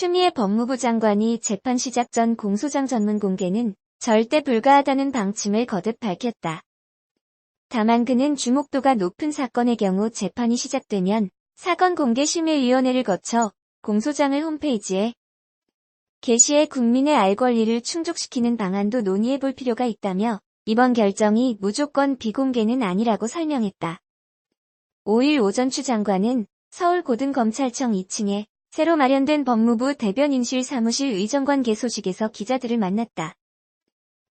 추미애 법무부 장관이 재판 시작 전 공소장 전문 공개는 절대 불가하다는 방침을 거듭 밝혔다. 다만 그는 주목도가 높은 사건의 경우 재판이 시작되면 사건 공개 심의위원회를 거쳐 공소장을 홈페이지에 게시해 국민의 알 권리를 충족시키는 방안도 논의해 볼 필요가 있다며 이번 결정이 무조건 비공개는 아니라고 설명했다. 5일 오전 추 장관은 서울고등검찰청 2층에 새로 마련된 법무부 대변인실 사무실 의정관계 소식에서 기자들을 만났다.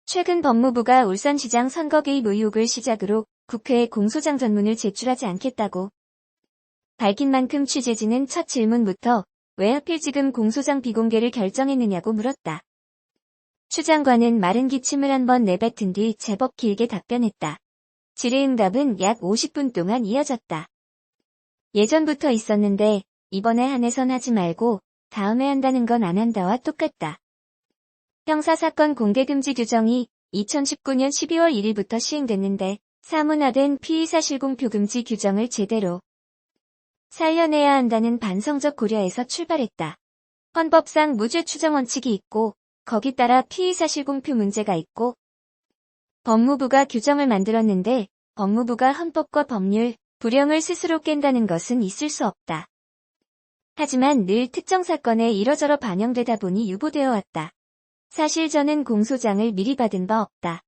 최근 법무부가 울산시장 선거 개입 의혹을 시작으로 국회에 공소장 전문을 제출하지 않겠다고 밝힌 만큼 취재진은 첫 질문부터 왜 하필 지금 공소장 비공개를 결정했느냐고 물었다. 추 장관은 마른 기침을 한번 내뱉은 뒤 제법 길게 답변했다. 질의응답은 약 50분 동안 이어졌다. 예전부터 있었는데 이번에 한해선 하지 말고 다음에 한다는 건 안 한다와 똑같다. 형사사건 공개금지 규정이 2019년 12월 1일부터 시행됐는데 사문화된 피의사실 공표 금지 규정을 제대로 살려내야 한다는 반성적 고려에서 출발했다. 헌법상 무죄 추정 원칙이 있고 거기 따라 피의사실 공표 문제가 있고 법무부가 규정을 만들었는데 법무부가 헌법과 법률, 불령을 스스로 깬다는 것은 있을 수 없다. 하지만 늘 특정 사건에 이러저러 반영되다 보니 유보되어 왔다. 사실 저는 공소장을 미리 받은 바 없다.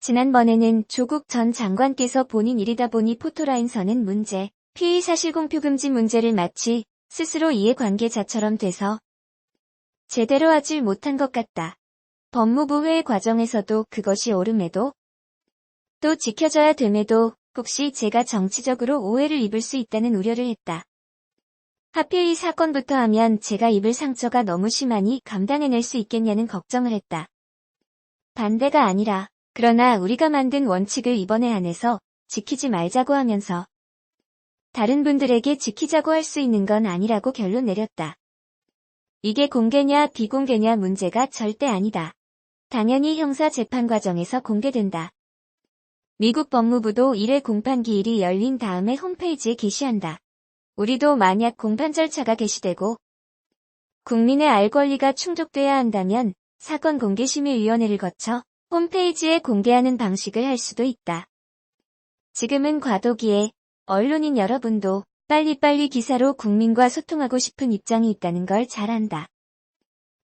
지난번에는 조국 전 장관께서 본인 일이다 보니 포토라인 서는 문제, 피의 사실 공표 금지 문제를 마치 스스로 이해관계자처럼 돼서 제대로 하질 못한 것 같다. 법무부 회의 과정에서도 그것이 옳음에도 또 지켜져야 됨에도 혹시 제가 정치적으로 오해를 입을 수 있다는 우려를 했다. 하필 이 사건부터 하면 제가 입을 상처가 너무 심하니 감당해낼 수 있겠냐는 걱정을 했다. 반대가 아니라 그러나 우리가 만든 원칙을 이번에 안에서 지키지 말자고 하면서 다른 분들에게 지키자고 할 수 있는 건 아니라고 결론 내렸다. 이게 공개냐 비공개냐 문제가 절대 아니다. 당연히 형사 재판 과정에서 공개된다. 미국 법무부도 1회 공판 기일이 열린 다음에 홈페이지에 게시한다. 우리도 만약 공판 절차가 게시되고 국민의 알 권리가 충족돼야 한다면 사건 공개심의위원회를 거쳐 홈페이지에 공개하는 방식을 할 수도 있다. 지금은 과도기에 언론인 여러분도 빨리빨리 기사로 국민과 소통하고 싶은 입장이 있다는 걸 잘 안다.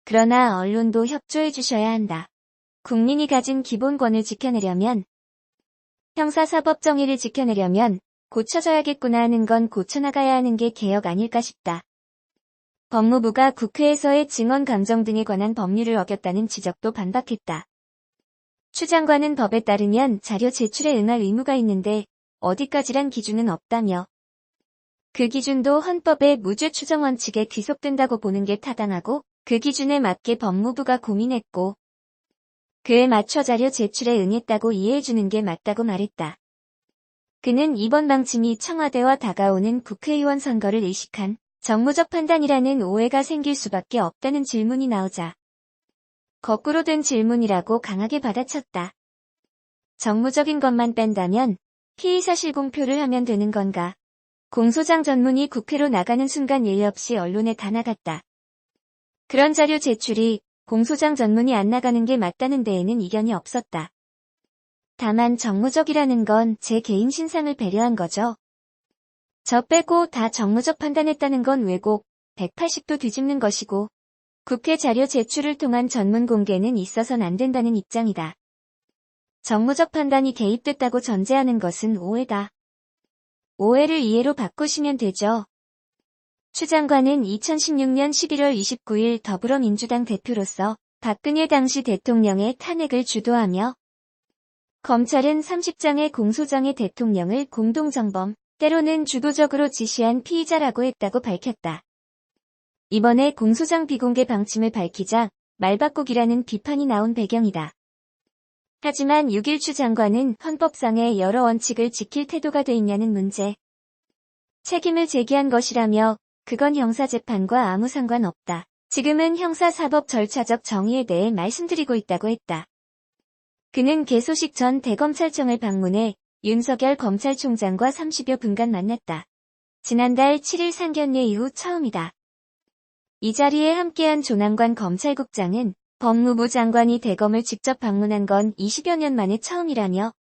그러나 언론도 협조해 주셔야 한다. 국민이 가진 기본권을 지켜내려면 형사사법 정의를 지켜내려면 고쳐져야겠구나 하는 건 고쳐나가야 하는 게 개혁 아닐까 싶다. 법무부가 국회에서의 증언 감정 등에 관한 법률을 어겼다는 지적도 반박했다. 추 장관은 법에 따르면 자료 제출에 응할 의무가 있는데 어디까지란 기준은 없다며 그 기준도 헌법의 무죄 추정 원칙에 귀속된다고 보는 게 타당하고 그 기준에 맞게 법무부가 고민했고 그에 맞춰 자료 제출에 응했다고 이해해주는 게 맞다고 말했다. 그는 이번 방침이 청와대와 다가오는 국회의원 선거를 의식한 정무적 판단이라는 오해가 생길 수밖에 없다는 질문이 나오자 거꾸로 된 질문이라고 강하게 받아쳤다. 정무적인 것만 뺀다면 피의사실 공표를 하면 되는 건가? 공소장 전문이 국회로 나가는 순간 일 없이 언론에 다 나갔다. 그런 자료 제출이 공소장 전문이 안 나가는 게 맞다는 데에는 이견이 없었다. 다만 정무적이라는 건 제 개인 신상을 배려한 거죠. 저 빼고 다 정무적 판단했다는 건 왜곡, 180도 뒤집는 것이고 국회 자료 제출을 통한 전문 공개는 있어선 안 된다는 입장이다. 정무적 판단이 개입됐다고 전제하는 것은 오해다. 오해를 이해로 바꾸시면 되죠. 추 장관은 2016년 11월 29일 더불어민주당 대표로서 박근혜 당시 대통령의 탄핵을 주도하며 검찰은 30장의 공소장의 대통령을 공동정범, 때로는 주도적으로 지시한 피의자라고 했다고 밝혔다. 이번에 공소장 비공개 방침을 밝히자 말바꾸기라는 비판이 나온 배경이다. 하지만 6일 추 장관은 헌법상의 여러 원칙을 지킬 태도가 돼 있냐는 문제. 책임을 제기한 것이라며 그건 형사재판과 아무 상관없다. 지금은 형사사법 절차적 정의에 대해 말씀드리고 있다고 했다. 그는 개소식 전 대검찰청을 방문해 윤석열 검찰총장과 30여 분간 만났다. 지난달 7일 상견례 이후 처음이다. 이 자리에 함께한 조남관 검찰국장은 법무부 장관이 대검을 직접 방문한 건 20여 년 만에 처음이라며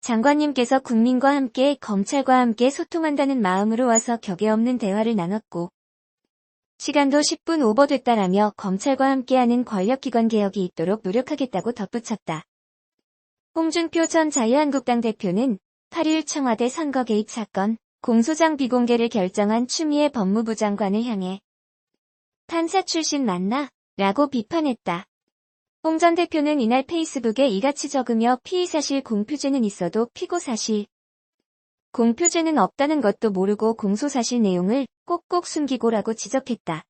장관님께서 국민과 함께 검찰과 함께 소통한다는 마음으로 와서 격에 없는 대화를 나눴고 시간도 10분 오버됐다라며 검찰과 함께하는 권력기관 개혁이 있도록 노력하겠다고 덧붙였다. 홍준표 전 자유한국당 대표는 8일 청와대 선거 개입 사건 공소장 비공개를 결정한 추미애 법무부 장관을 향해 판사 출신 맞나? 라고 비판했다. 홍 전 대표는 이날 페이스북에 이같이 적으며 피의 사실 공표죄는 있어도 피고 사실 공표죄는 없다는 것도 모르고 공소사실 내용을 꼭꼭 숨기고라고 지적했다.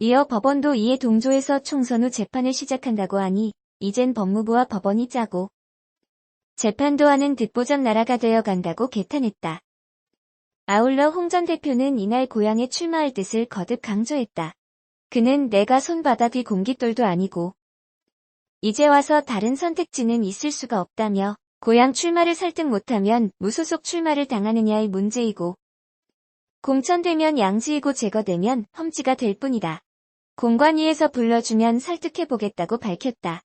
이어 법원도 이에 동조해서 총선 후 재판을 시작한다고 하니 이젠 법무부와 법원이 짜고 재판도 하는 듣보잡 나라가 되어 간다고 개탄했다. 아울러 홍 전 대표는 이날 고향에 출마할 뜻을 거듭 강조했다. 그는 내가 손바닥이 공깃돌도 아니고 이제 와서 다른 선택지는 있을 수가 없다며 고향 출마를 설득 못하면 무소속 출마를 당하느냐의 문제이고 공천되면 양지이고 제거되면 험지가 될 뿐이다. 공관위에서 불러주면 설득해보겠다고 밝혔다.